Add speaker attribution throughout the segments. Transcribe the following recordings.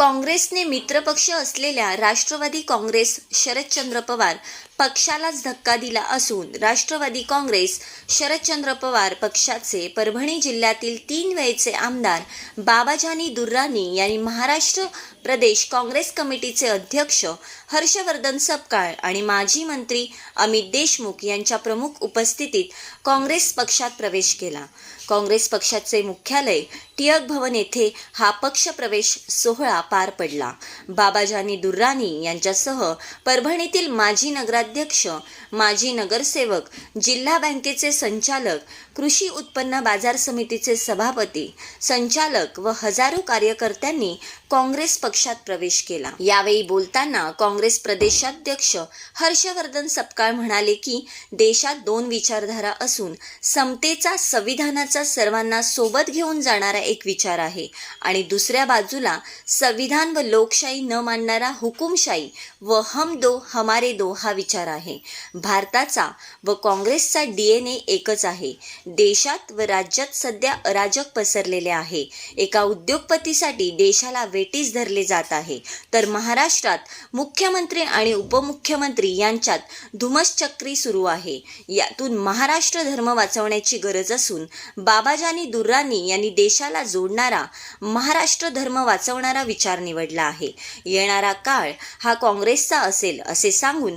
Speaker 1: काँग्रेसने मित्रपक्ष असलेल्या राष्ट्रवादी काँग्रेस शरदचंद्र पवार पक्षालाच धक्का दिला असून राष्ट्रवादी काँग्रेस शरदचंद्र पवार पक्षाचे परभणी जिल्ह्यातील तीन वेळचे आमदार बाबाजानी दुर्राणी यांनी महाराष्ट्र प्रदेश काँग्रेस कमिटीचे अध्यक्ष हर्षवर्धन सपकाळ आणि माजी मंत्री अमित देशमुख यांच्या प्रमुख उपस्थितीत काँग्रेस पक्षात प्रवेश केला. काँग्रेस पक्षाचे मुख्यालय टिळक भवन येथे हा पक्षप्रवेश सोहळा पार पडला. बाबाजानी दुर्राणी यांच्यासह परभणीतील माजी नगरात नगराध्यक्ष माजी नगरसेवक जिल्हा बँकेचे संचालक कृषी उत्पन्न बाजार समितीचे सभापती संचालक व हजारो कार्यकर्त्यांनी काँग्रेस पक्षात प्रवेश केला. यावेळी बोलताना काँग्रेस प्रदेशाध्यक्ष हर्षवर्धन सपकाळ म्हणाले की देशात दोन विचारधारा असून समतेचा संविधानाचा सर्वांना सोबत घेऊन जाणारा एक विचार आहे आणि दुसऱ्या बाजूला संविधान व लोकशाही न मानणारा हुकुमशाही व हम दो हमारे दो हा विचार आहे. भारताचा व काँग्रेसचा डीएनए एकच आहे. देशात व राज्यात सध्या अराजक पसरलेले आहे. एका उद्योगपतीसाठी देशाला वेटीस धरले जात आहे. तर महाराष्ट्रात मुख्यमंत्री आणि उपमुख्यमंत्री यांच्यात धुमसचक्री सुरू आहे. यातून महाराष्ट्र धर्म वाचवण्याची गरज असून बाबाजानी दुर्रानी यांनी देशाला जोडणारा महाराष्ट्र धर्म वाचवणारा विचार निवडला आहे. येणारा काळ हा काँग्रेसचा असेल असे सांगून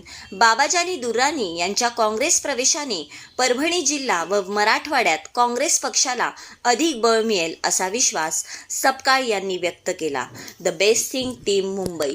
Speaker 1: बाबाजानी दुर्राणी यांच्या काँग्रेस प्रवेशाने परभणी जिल्हा व मराठवाड्यात काँग्रेस पक्षाला अधिक बळ मिळेल असा विश्वास सपकाळ यांनी व्यक्त केला. The best thing team Mumbai